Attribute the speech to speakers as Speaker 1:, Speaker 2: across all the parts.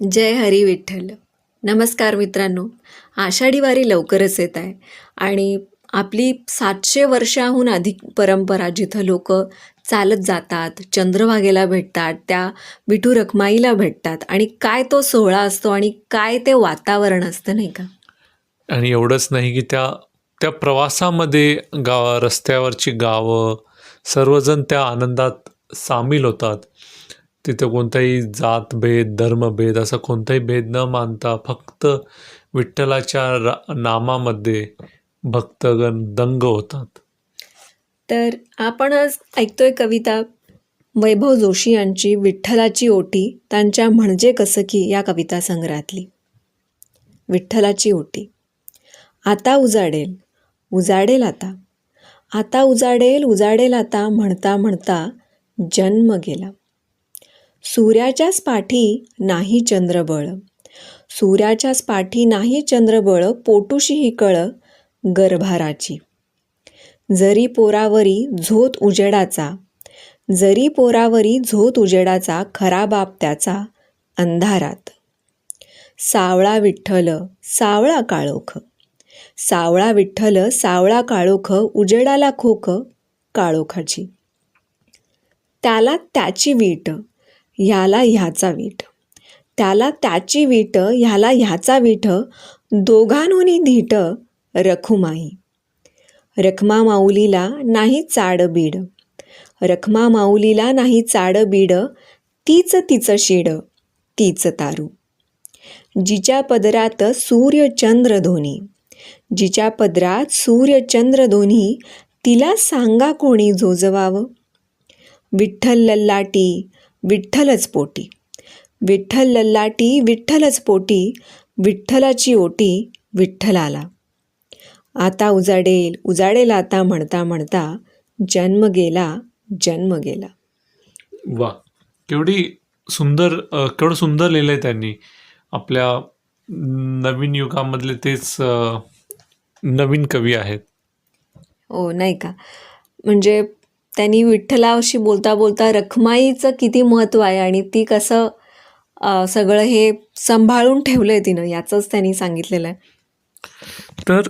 Speaker 1: जय हरी विठ्ठल. नमस्कार मित्रांनो. आषाढी वारी लवकरच येत आहे आणि आपली सातशे वर्षाहून अधिक परंपरा जिथं लोक चालत जातात चंद्रभागेला भेटतात त्या विठू रखमाईला भेटतात आणि काय तो सोहळा असतो आणि काय ते वातावरण असतं नाही का?
Speaker 2: आणि एवढंच नाही की त्या त्या प्रवासामध्ये गाव रस्त्यावरची गावं सर्वजण त्या आनंदात सामील होतात. तिथं कोणताही जातभेद धर्मभेद असा कोणताही भेद न मानता फक्त विठ्ठलाच्या रा नामामध्ये भक्तगण दंग होतात.
Speaker 1: तर आपण आज ऐकतोय कविता वैभव जोशी यांची विठ्ठलाची ओटी. त्यांच्या म्हणजे कसं की या कविता संग्रहातली. विठ्ठलाची ओटी. आता उजाडेल उजाडेल आता. आता उजाडेल उजाडेल आता म्हणता म्हणता जन्म गेला. सूर्याच्याच पाठी नाही चंद्रबळ. सूर्याच्याच पाठी नाही चंद्रबळ पोटुशी ही कळ गर्भाराची. जरी पोरावरी झोत उजेडाचा जरी पोरावरी झोत उजेडाचा खरा बाप त्याचा अंधारात. सावळा विठ्ठल सावळा काळोख. सावळा विठ्ठल सावळा काळोख उजेडाला खोक काळोखाची. त्याला त्याची वीट ह्याला ह्याचा वीट. त्याला त्याची वीट ह्याला ह्याचा वीट दोघांहून धीट रखुमाई. रखमा माऊलीला नाही चाड बीड. रखमा माऊलीला नाही चाड बीड तीच तिचं शिड तीच तारू. जिच्या पदरात सूर्यचंद्र धोनी. जिच्या पदरात सूर्यचंद्र धोनी तिला सांगा कोणी जोजवावं? विठ्ठल लल्लाटी विठ्ठलच पोटी. विठ्ठल लल्लाटी विठ्ठलच पोटी विठ्ठलाची ओटी विठ्ठलाला. आता उजाडेल उजाडेल आता म्हणता म्हणता जन्म गेला जन्म गेला.
Speaker 2: वा केवढी सुंदर केवढं सुंदर लिहिलं आहे त्यांनी. आपल्या नवीन युगामधले तेच नवीन कवी आहेत.
Speaker 1: हो नाही का? म्हणजे त्यांनी विठ्ठलाशी बोलता बोलता रखमाईचं किती महत्त्व आहे आणि ती कसं सगळं हे सांभाळून ठेवलं आहे तिनं याचंच त्यांनी सांगितलेलं आहे.
Speaker 2: तर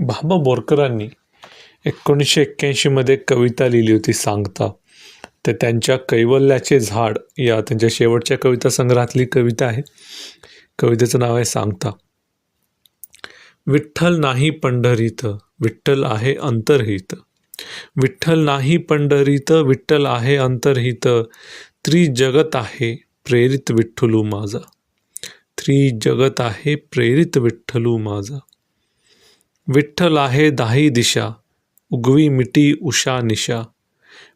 Speaker 2: बाबा बोरकरांनी एकोणीसशे एक्क्याऐंशीमध्ये कविता लिहिली होती सांगता. तर त्यांच्या कैवल्याचे झाड या त्यांच्या शेवटच्या कविता संग्रहातली कविता आहे. कवितेचं नाव आहे सांगता. विठ्ठल नाही पंढरीत विठ्ठल आहे अंतरहित. विठ्ठल नाही पंढरीत विठ्ठल आहे अंतर्हित. त्रिजगत आहे प्रेरित विठ्ठलू माझा. त्रिजगत आहे प्रेरित विठ्ठलू माझा. विठ्ठल आहे दाही दिशा उगवी मिटी उषा निशा.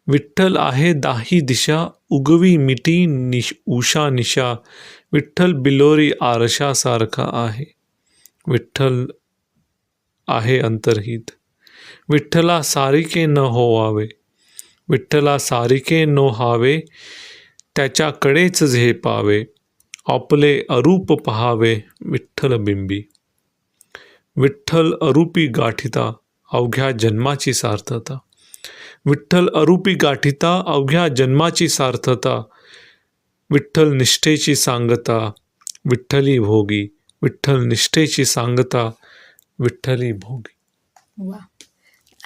Speaker 2: विठ्ठल आहे दाही दिशा उगवी मिटी निश उषा निशा. विठ्ठल बिलोरी आरशासारखा आहे. विठ्ठल आहे अंतर्हित. विठ्ठला सारिके न होवावे. विठ्ठला सारिके न हावे त्याच्याकडेच झेपावे. आपले अरूप पहावे विठ्ठल बिंबी. विठ्ठल अरूपी गाठिता अवघ्या जन्माची सार्थता. विठ्ठल अरूपी गाठिता अवघ्या जन्माची सार्थता. विठ्ठल निष्ठेची सांगता विठ्ठली भोगी. विठ्ठल निष्ठेची सांगता विठ्ठली भोगी.
Speaker 1: वा.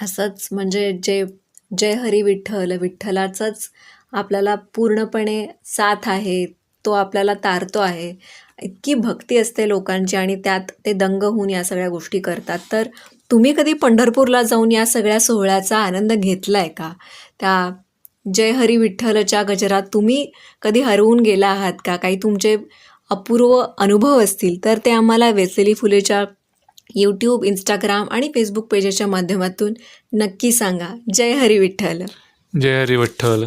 Speaker 1: असंच म्हणजे जे जय हरी विठ्ठल विठ्ठलाचंच आपल्याला पूर्णपणे साथ आहे तो आपल्याला तारतो आहे. इतकी भक्ती असते लोकांची आणि त्यात ते दंग होऊन या सगळ्या गोष्टी करतात. तर तुम्ही कधी पंढरपूरला जाऊन या सगळ्या सोहळ्याचा आनंद घेतला आहे का? त्या जय हरी विठ्ठलच्या गजरात तुम्ही कधी हरवून गेला आहात का? काही तुमचे अपूर्व अनुभव असतील तर ते आम्हाला वेचलेली फुलेच्या यूट्यूब इंस्टाग्राम आणि फेसबुक पेजेसच्या माध्यमातून नक्की सांगा. जय हरी विठ्ठल.
Speaker 2: जय हरी विठ्ठल.